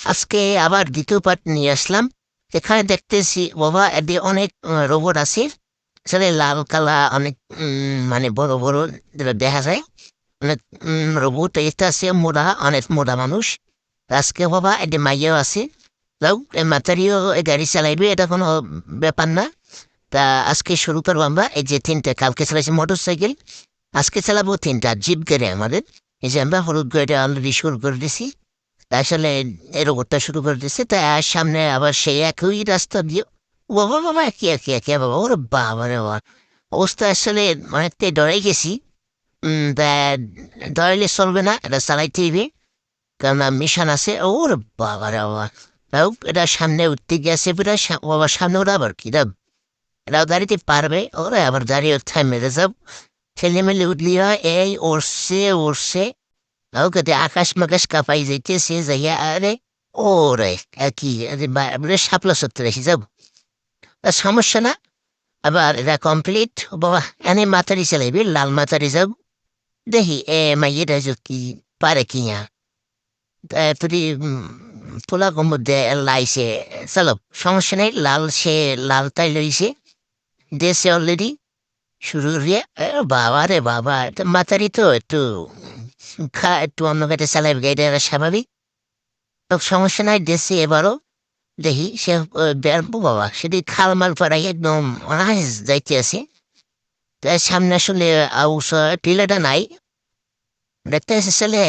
আজকে আবার দ্বিতীয় পার্ট নিয়ে আসলাম। এখানে দেখতেছি, বাবা এটি অনেক রোবট আছে। আসলে লাল কালা, অনেক মানে বড় বড় যেটা দেখা যায়। অনেক রোবট এটা আছে মোড়া অনেক মোড়া মানুষ। আজকে বাবা এটি মাইয়াও আছে। এই মাতারিও গাড়ি চালাইবে, এটা কোনো ব্যাপার না। তা আজকে শুরু করব আমরা। এই যে তিনটা, কালকে চালাইছি মোটর সাইকেল আজকে চালাবো তিনটা, জিপ গাড়ি আমাদের। এই যে আমরা হলুদ গাড়িটা অলরেডি শুরু করে দিছি। আসলে এই রোবটটা শুরু করে দিচ্ছে তা আর সামনে আবার সেই একই রাস্তা দিয়ে বাবা বাবা, কি কি কি বাবা, ওরে বাবা রে বাবা। অবস্থা আসলে অনেকটাই ডরে গেছি। ডরাইলে চলবে না, এটা চালাইতে হইবে কারণ মিশন আছে, ওর বাবা রে বাবা। এটা সামনে উঠতে গেছে পুরা বাবা সামনে ওরা আবার কি দাম? এরাও দাঁড়িতে পারবে, ওরা আবার দাঁড়িয়ে থামে যাব ছেলে মেলে উঠলি হয়, এই উড়ছে উড়ছে ওকে আকাশ মাকাশ কাপাই যাইতেছে যাইয়া আরে ওরে কি সাপলা সত্তর এসে যাব সমস্যা না আবার এটা কমপ্লিট বাবা এনে মাতারি চালাইবি লাল মাতারি যাব দেখি এ মাইয়েরা কি পারে কিনা তুই পোলা মধ্যে লাইছে চলো সমস্যা নেই লাল সে লালটাই লইছে দেশে অলরেডি শুরু এ বাবা রে বাবা মাতারি তো একটু খা একটু অন্য গাড়ি চালাই এটা স্বাভাবিক তো সমস্যা নাই, দেশে এবারও দেখি সে বেরবো বাবা, সেটি খাল মাল পাড়াই একদম অনাহাস যাইতে আছে। তার সামনে আসলে আউস টিলাটা নাই। দেখতে আছে আসলে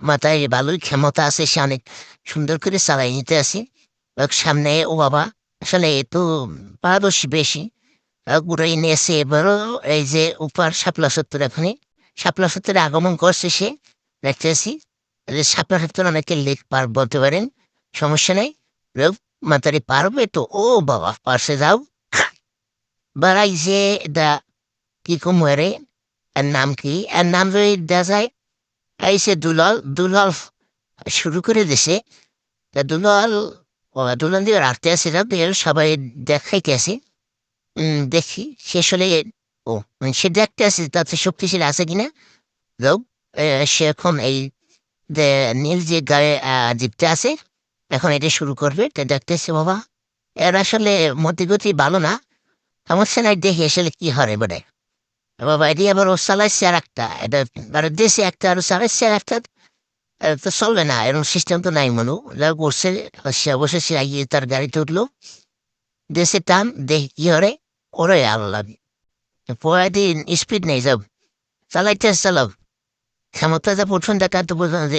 মাথায় ভালোই ক্ষমতা আছে, সে অনেক সুন্দর করে চালাই নিতে আছে। সামনে ও বাবা, আসলে একটু পারদর্শী বেশি। ঘুরাই নিয়েছে এবারও, এই যে উপার শাপলা সত্তর এখানে শাপলা সত্তরে আগমন করছে সে দেখতেছি যে শাপলা সত্তর অনেকে লেখ পার বলতে পারেন সমস্যা নেই। রোগ মাতারি পারবে তো? ও বাবা পাশে যাও। বাড়াই যে দা কি কম রে এর নাম কি? এর নাম যদি দেখা যায় এই সে দুলাল দুলাল শুরু করে দিছে তা দুলাল দুলাল দিয়ে রাখতে দিয়ে সবাই দেখাইতে উম, দেখি শেষ হলে ও মানে সে দেখতে আসে তাতে শক্তিশালী আছে কিনা? যাও সে এখন এই নীল যে গায়ে জিপতে আছে, এখন এটা শুরু করবে। তা দেখতেছে বাবা। এর আসলে মতিগতি ভালো না। সমস্যা নাই দেখি আসলে কি হয় এবারে বাবা, এটি আবার ও চালাইছে আর একটা। এটা আর দেশে একটা আর চালাইছে আর একটা। তো চলবে না, এরকম সিস্টেম তো নাই মনু। যা করছে সে অবশ্যই সে আগিয়ে তার গাড়িতে উঠল। দেশে টান, দেখি কি হরে ওরে আল্লাহ পরের দিন স্পিড নেই যাব চালাইতে চালাও ক্ষমতা যা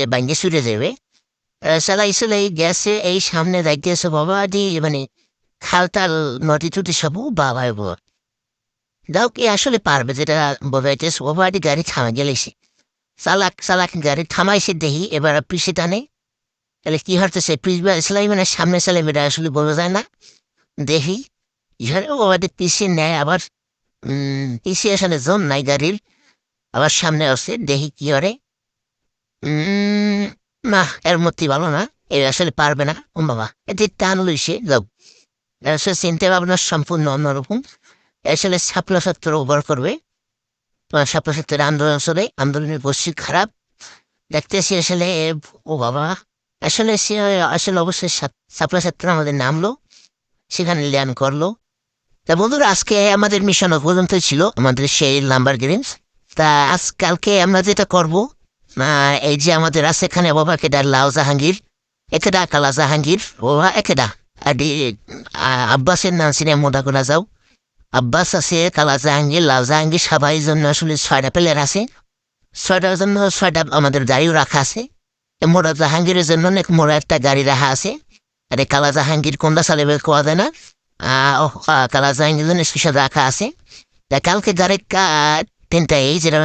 ভাঙ্গে ছুটে যাবে চালাইছিল এই গ্যাসে এই সামনে যাইতেছে বাবা দি মানে খালতাল নদী টুটি সব বাবা যাও কি আসলে পারবে যেটা বোঝাইতেছে বাবা দি গাড়ি থামা গেলেছে চালাক চালাক গাড়ি থামাইছে দেখি এবার পিছিয়ে টানে তাহলে কি হতেছে পিছবা চালাই মানে সামনে চালাই এটা আসলে বোঝা যায় না দেখি ইহারে বাবা দি পিছিয়ে নেয় আবার আসলে জোন নাই গাড়ির। আবার সামনে আসছে দেখি কি উম, না এর মধ্যে ভালো না এ আসলে পারবে না। ও বাবা এতে টান লইছে যাও। আসলে চিন্তা ভাবনা সম্পূর্ণ অন্যরকম। আসলে ছাপলা সত্তর ওভার করবে। ছাপলা সত্তর আন্দোলন চলে আন্দোলনের বসি খারাপ। দেখতেছি আসলে ও বাবা আসলে সে আসলে অবশ্যই ছাপলা সত্তর আমাদের নামলো। সেখানে ল্যান্ড করল। তা বন্ধুরা, আজকে আমাদের মিশন পর্যন্ত ছিল, আমাদের সেই নাম্বার গেমস তা আজ কালকে আমরা যেটা করব এই যে আমাদের আছে এখানে বাবা কেডা লাউ জাহাঙ্গীর। একেডা, কালা জাহাঙ্গীর, বাবা একেডা। আদি আব্বাসের নাম সিনে মোদা করা যাও। আব্বাস আছে, কালা জাহাঙ্গীর লাউ জাহাঙ্গীর সবাই জন্য আসলে ছয়টা প্লেয়ার আছে। ছয়টার জন্য ছয়টা আমাদের গাড়িও রাখা আছে। মোড়া জাহাঙ্গীরের জন্য অনেক মোড়া একটা গাড়ি রাখা আছে। আর কালা জাহাঙ্গীর কোনটা চালাবে কোয়া যায় না। আহ, ও, আহ, কালা জাহাঙ্গীর জন্য স্পেশাল রাখা আছে তা কালকে গাড়ির কা তিনটা এই যেটা